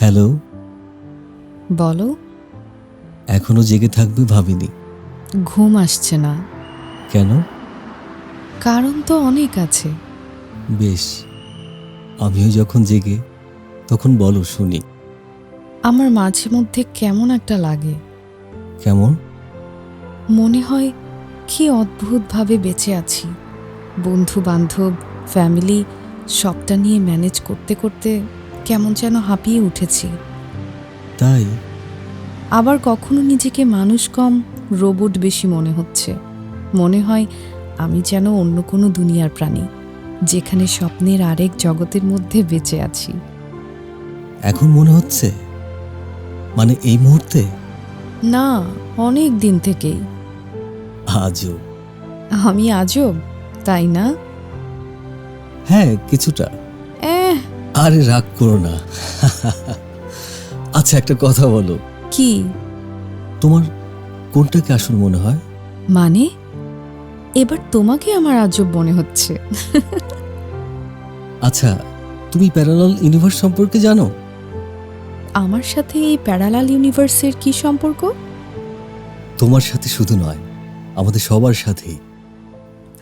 Hello? বলো। এখনও জেগে থাকবে ভাবিনি। ঘুম আসছে না। কেন? কারণ তো অনেক আছে। বেশ আমিও যখন জেগে তখন বলো শুনি। আমার মাঝে মধ্যে কেমন একটা লাগে। কেমন? মনে হয় কি অদ্ভুতভাবে বেঁচে আছি। বন্ধু বান্ধব ফ্যামিলি সবটা নিয়ে ম্যানেজ করতে করতে কেমন যেন হাঁপিয়ে উঠেছি। তাই? আবার কখনো নিজেকে মানুষ কম রোবট বেশি মনে হচ্ছে। মনে হয় আমি যেন অন্য কোনো দুনিয়ার প্রাণী যেখানে স্বপ্নের আরেক জগতের মধ্যে বেঁচে আছি। এখন মনে হচ্ছে? মানে এই মুহূর্তে? না অনেক দিন থেকেই। আজও? আমি আজব তাই না? হ্যাঁ কিছুটা। আরে রাগ করো না। আচ্ছা একটা কথা বলো। কি? তোমার কোনটাকে আসল মনে হয়? মানে? এবার তোমাকে আমার আজব মনে হচ্ছে। আচ্ছা তুমি প্যারালাল ইউনিভার্স সম্পর্কে জানো? আমার সাথে এই প্যারালাল ইউনিভার্সের কি সম্পর্ক? তোমার সাথে শুধু নয় আমাদের সবার সাথেই।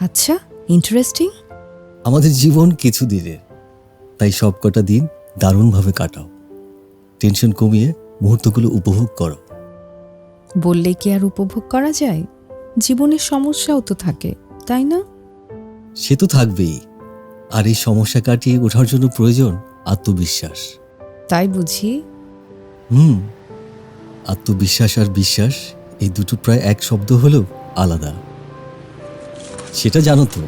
আচ্ছা ইন্টারেস্টিং আমাদের জীবন কিছু দিনের। তাই সব কটা দিন দারুণভাবে কাটাও। টেনশন কমিয়ে মুহূর্তগুলো উপভোগ করো। বললে কি আর উপভোগ করা যায়? জীবনের সমস্যাও তো থাকে তাই না? সে তো থাকবেই। আর এই সমস্যা কাটিয়ে ওঠার জন্য প্রয়োজন আত্মবিশ্বাস। তাই বুঝি? হুম। আত্মবিশ্বাস আর বিশ্বাস এই দুটো প্রায় এক শব্দ হলেও আলাদা। সেটা জানো তো।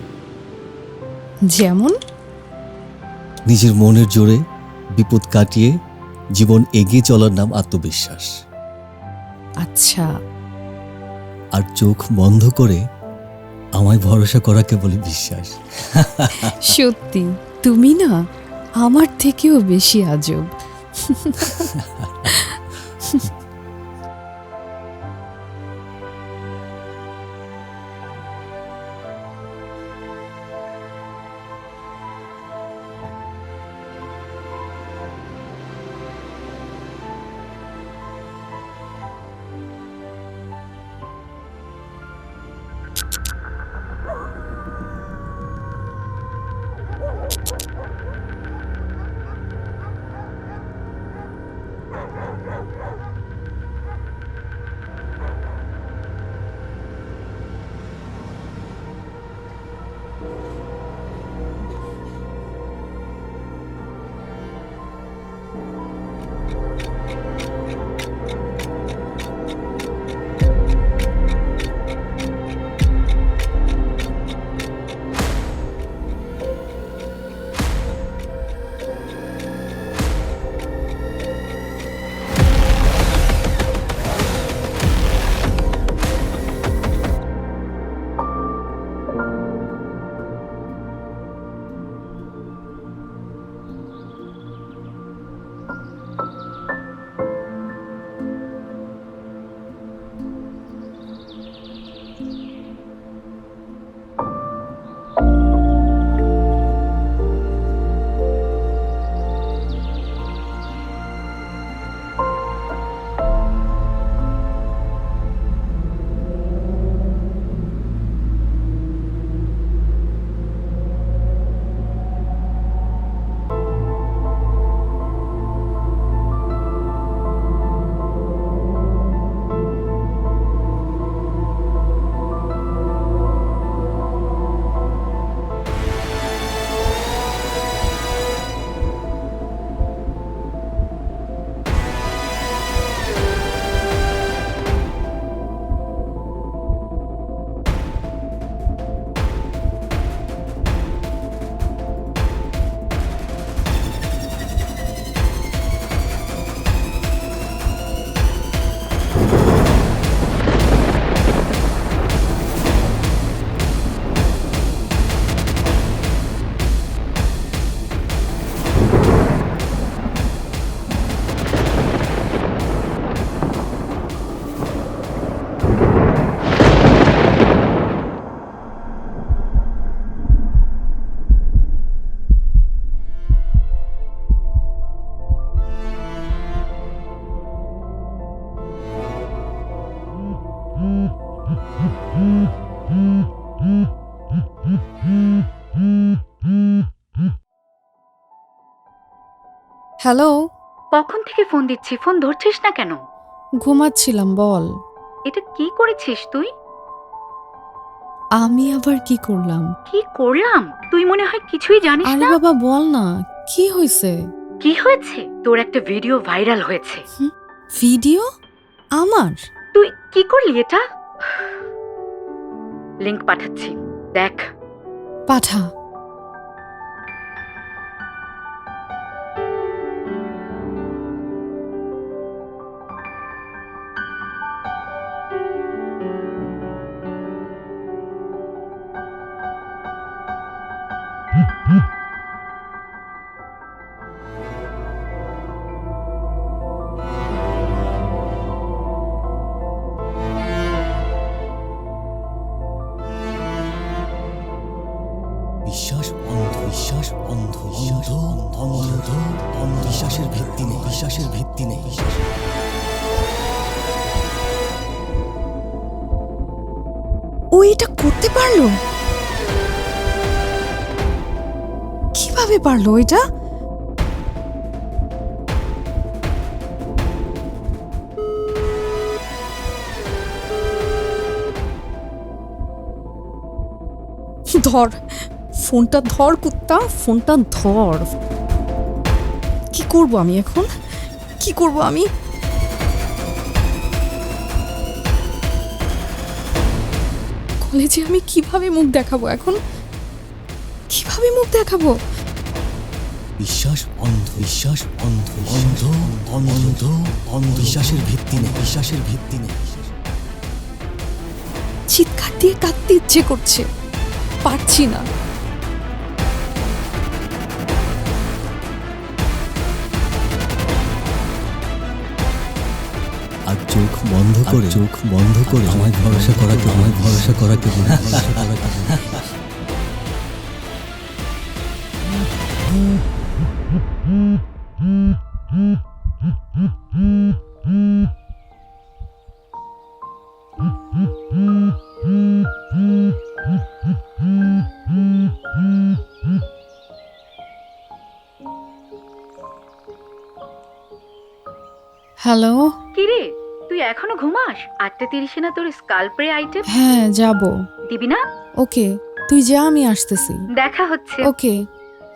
যেমন? নিজের মনের জোরে বিপদ কাটিয়ে জীবন এগিয়ে চলার নাম আত্মবিশ্বাস। আচ্ছা। আর চোখ বন্ধ করে আমায় ভরসা করাকে বলে বিশ্বাস। সত্যি তুমি না আমার থেকেও বেশি আজব। うん。হ্যালো? কখন থেকে ফোন দিচ্ছি? ফোন ধরছিস না কেন? ঘুমাচ্ছিলাম বল। এটা কি করেছিস তুই? আমি আবার কি করলাম? কি করলাম? তুই মনে হয় কিছুই জানিস আরে না? বাবা বল না। কি হয়েছে? কি হয়েছে? তোর একটা ভিডিও ভাইরাল হয়েছে। ভিডিও? আমার? তুই কি করলি এটা? লিংক পাঠাচ্ছি। দেখ। পাঠা। অন্ধ অন্ধ বিশ্বাসের ভিত্তি নেই বিশ্বাসের ভিত্তি নেই। ও এটা করতে পারল? কীভাবে পারল এটা? ধর ফোনটা ধর কুত্তা ফোনটা ধর। কি করব আমি এখন? কি করব আমি? কলেজে আমি কীভাবে মুখ দেখাবো এখন? কীভাবে মুখ দেখাবো? বিশ্বাস অন্ধ বিশ্বাস অন্ধ অন্ধ অন্ধ অন্ধ। বিশ্বাসের ভিত্তি নেই বিশ্বাসের ভিত্তি নেই। চিৎকার দিয়ে কাঁদতে ইচ্ছে করছে। পারছি না। চোখ বন্ধ করে চোখ বন্ধ করে আমায় ভরসা করাকে আমায় ভরসা করাকে বলি, ভরসা করাকে হ্যালো কিরে? এখনও ঘুমাস? আটটা তিরিশে না তোর স্কালপ্রে আইটেম হ্যাঁ যাব। দিবি না? ওকে তুই যা আমি আসতেছি। দেখা হচ্ছে। Okay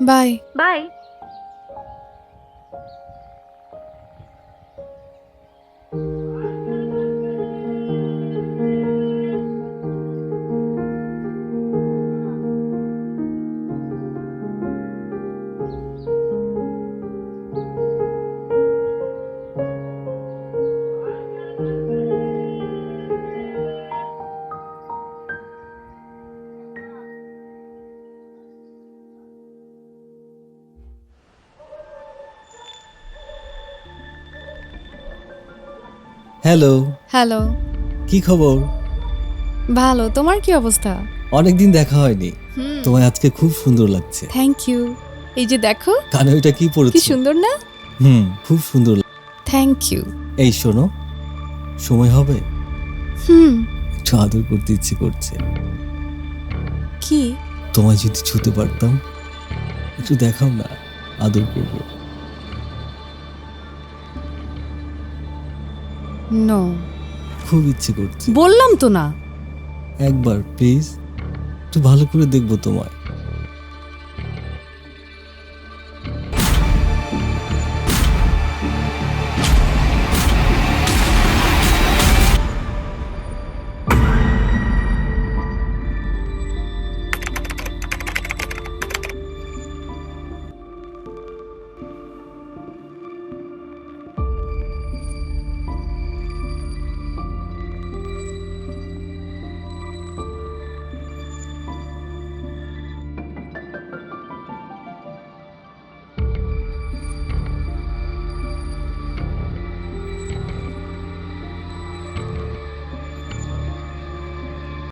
bye bye hello hello কি খবর? ভালো তোমার কি অবস্থা? অনেকদিন দেখা হয়নি। তোমায় আজকে খুব সুন্দর লাগছে। থ্যাংক ইউ এই যে দেখো কানে ওইটা কি কি পড়েছো সুন্দর না? হুম খুব সুন্দর লাগ- থ্যাংক ইউ এই শোনো সময় হবে? হুম। একটু আদর করতে ইচ্ছে করছে। কি? তোমায় যদি ছুতে পারতাম একটু দেখাও না আদর করব। নো খুব ইচ্ছে করছে। বললাম তো না। একবার প্লিজ একটু ভালো করে দেখব তোমায়।